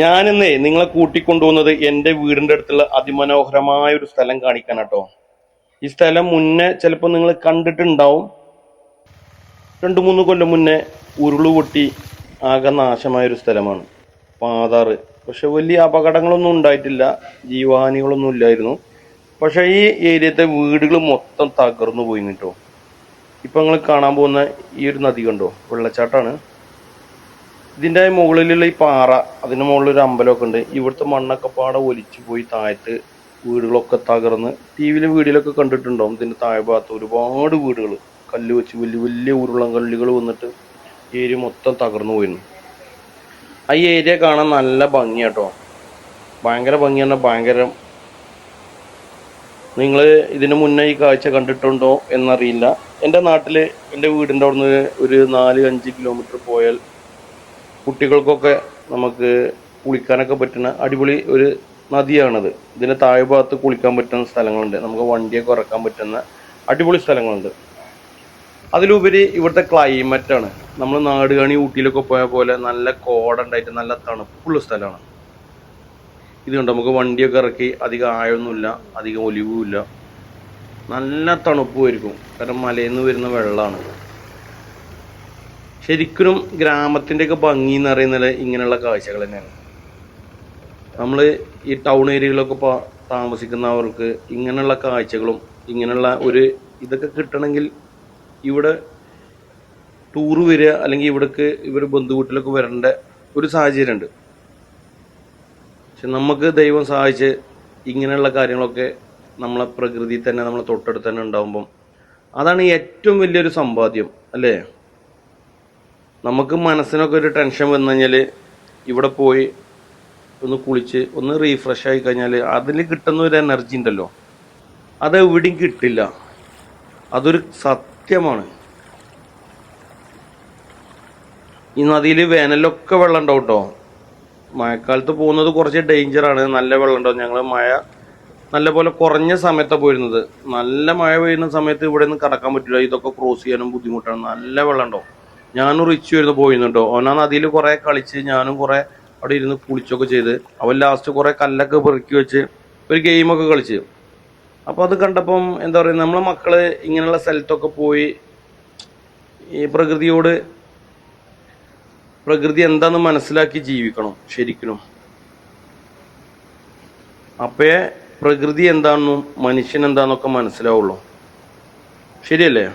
ഞാനിന്നേ നിങ്ങളെ കൂട്ടിക്കൊണ്ടുപോകുന്നത് എന്റെ വീടിന്റെ അടുത്തുള്ള അതിമനോഹരമായ ഒരു സ്ഥലം കാണിക്കാൻ കേട്ടോ ഈ സ്ഥലം മുന്നേ ചിലപ്പോൾ നിങ്ങൾ കണ്ടിട്ടുണ്ടാവും. രണ്ട് മൂന്ന് കൊല്ലം മുന്നേ ഉരുൾ പൊട്ടി ആകെ നാശമായ ഒരു സ്ഥലമാണ്. പാതാറ് പക്ഷെ വലിയ അപകടങ്ങളൊന്നും ഉണ്ടായിട്ടില്ല. ജീവഹാനികളൊന്നും ഇല്ലായിരുന്നു. പക്ഷേ ഈ ഏരിയത്തെ വീടുകൾ മൊത്തം തകർന്നു പോയി കേട്ടോ ഇപ്പൊ നിങ്ങൾ കാണാൻ പോകുന്ന ഈ ഒരു നദി കണ്ടോ? വെള്ളച്ചാട്ടമാണ്. ഇതിന്റെ മുകളിലുള്ള ഈ പാറ അതിന്റെ മുകളിൽ ഒരു അമ്പലമൊക്കെ ഉണ്ട്. ഇവിടുത്തെ മണ്ണൊക്കെ പാടെ ഒലിച്ചു പോയി താഴത്ത് വീടുകളൊക്കെ തകർന്ന്. ടി വിയിലെ വീഡിയോയിലൊക്കെ കണ്ടിട്ടുണ്ടാവും ഇതിന്റെ താഴെ ഭാഗത്ത് ഒരുപാട് വീടുകൾ കല്ല് വെച്ച് വലിയ വലിയ ഉരുളൻ കല്ലുകൾ വന്നിട്ട് ഏരിയ മൊത്തം തകർന്നു പോയിരുന്നു ആ ഏരിയ കാണാൻ നല്ല ഭംഗിയാട്ടോ. ഭയങ്കര ഭംഗി പറഞ്ഞാൽ ഭയങ്കര നിങ്ങൾ ഇതിനു മുന്നേ ഈ കാഴ്ച കണ്ടിട്ടുണ്ടോ എന്നറിയില്ല. എന്റെ നാട്ടിൽ എന്റെ വീടിന്റെ അവിടുന്ന് ഒരു നാല് അഞ്ച് കിലോമീറ്റർ പോയാൽ കുട്ടികൾക്കൊക്കെ നമുക്ക് കുളിക്കാനൊക്കെ പറ്റുന്ന അടിപൊളി ഒരു നദിയാണത്. ഇതിന്റെ താഴെ ഭാഗത്ത് കുളിക്കാൻ പറ്റുന്ന സ്ഥലങ്ങളുണ്ട്. നമുക്ക് വണ്ടിയൊക്കെ ഉറക്കാൻ പറ്റുന്ന അടിപൊളി സ്ഥലങ്ങളുണ്ട്. അതിലുപരി ഇവിടുത്തെ ക്ലൈമറ്റ് ആണ്. നമ്മൾ നാടുകാണി ഊട്ടിയിലൊക്കെ പോയ പോലെ നല്ല കോടുണ്ടായിട്ട് നല്ല തണുപ്പുള്ള സ്ഥലമാണ്. ഇത് നമുക്ക് വണ്ടിയൊക്കെ ഇറക്കി അധികം ആഴമൊന്നുമില്ല അധികം ഒലിവുമില്ല. നല്ല തണുപ്പുമായിരിക്കും കാരണം മലയിൽ നിന്ന് വരുന്ന വെള്ളമാണ്. ശരിക്കും ഗ്രാമത്തിന്റെയൊക്കെ ഭംഗി എന്ന് പറയുന്നത് ഇങ്ങനെയുള്ള കാഴ്ചകൾ തന്നെയാണ്. നമ്മൾ ഈ ടൗൺ ഏരിയകളിലൊക്കെ പോ താമസിക്കുന്നവർക്ക് ഇങ്ങനെയുള്ള കാഴ്ചകളും ഇങ്ങനെയുള്ള ഒരു ഇതൊക്കെ കിട്ടണമെങ്കിൽ ഇവിടെ ടൂർ വരിക അല്ലെങ്കിൽ ഇവിടേക്ക് ഇവർ ബന്ധുവീട്ടിലൊക്കെ വരേണ്ട ഒരു സാഹചര്യമുണ്ട്. പക്ഷെ നമുക്ക് ദൈവം സഹായിച്ച് ഇങ്ങനെയുള്ള കാര്യങ്ങളൊക്കെ നമ്മളെ പ്രകൃതി തന്നെ നമ്മളെ തൊട്ടടുത്ത് തന്നെ ഉണ്ടാകുമ്പം അതാണ് ഏറ്റവും വലിയൊരു സമ്പാദ്യം അല്ലേ? നമുക്ക് മനസ്സിനൊക്കെ ഒരു ടെൻഷൻ വന്നു കഴിഞ്ഞാൽ ഇവിടെ പോയി ഒന്ന് കുളിച്ച് ഒന്ന് റീഫ്രഷ് ആയി കഴിഞ്ഞാൽ അതിൽ കിട്ടുന്ന ഒരു എനർജി ഉണ്ടല്ലോ. അത് എവിടെയും കിട്ടില്ല. അതൊരു സത്യമാണ്. ഈ നദിയിൽ വേനലൊക്കെ വെള്ളം ഉണ്ടാവും കേട്ടോ മഴക്കാലത്ത് പോകുന്നത് കുറച്ച് ഡേഞ്ചറാണ് നല്ല വെള്ളം ഉണ്ടാവും ഞങ്ങൾ മഴ നല്ല പോലെ കുറഞ്ഞ സമയത്താണ് പോയിരുന്നത്. നല്ല മഴ പെയ്യുന്ന സമയത്ത് ഇവിടെ നിന്ന് കടക്കാൻ പറ്റില്ല. ഇതൊക്കെ ക്രോസ് ചെയ്യാനും ബുദ്ധിമുട്ടാണ്. നല്ല വെള്ളം ഉണ്ടാവും ഞാനും റിച്ചു വരുന്നു പോയിരുന്നുണ്ടോ ഓനാ നദിയിൽ കുറെ കളിച്ച് ഞാനും കുറെ അവിടെ ഇരുന്ന് കുളിച്ചൊക്കെ ചെയ്ത് അവൻ ലാസ്റ്റ് കുറെ കല്ലൊക്കെ പെറുക്കി വെച്ച് ഒരു ഗെയിമൊക്കെ കളിച്ച്. അപ്പോൾ അത് കണ്ടപ്പം എന്താ പറയുക നമ്മളെ മക്കൾ ഇങ്ങനെയുള്ള സ്ഥലത്തൊക്കെ പോയി ഈ പ്രകൃതിയോട് പ്രകൃതി എന്താന്ന് മനസ്സിലാക്കി ജീവിക്കണം ശരിക്കണം അപ്പേ പ്രകൃതി എന്താണെന്നും മനുഷ്യൻ എന്താണെന്നൊക്കെ മനസ്സിലാവുള്ളൂ. ശരിയല്ലേ?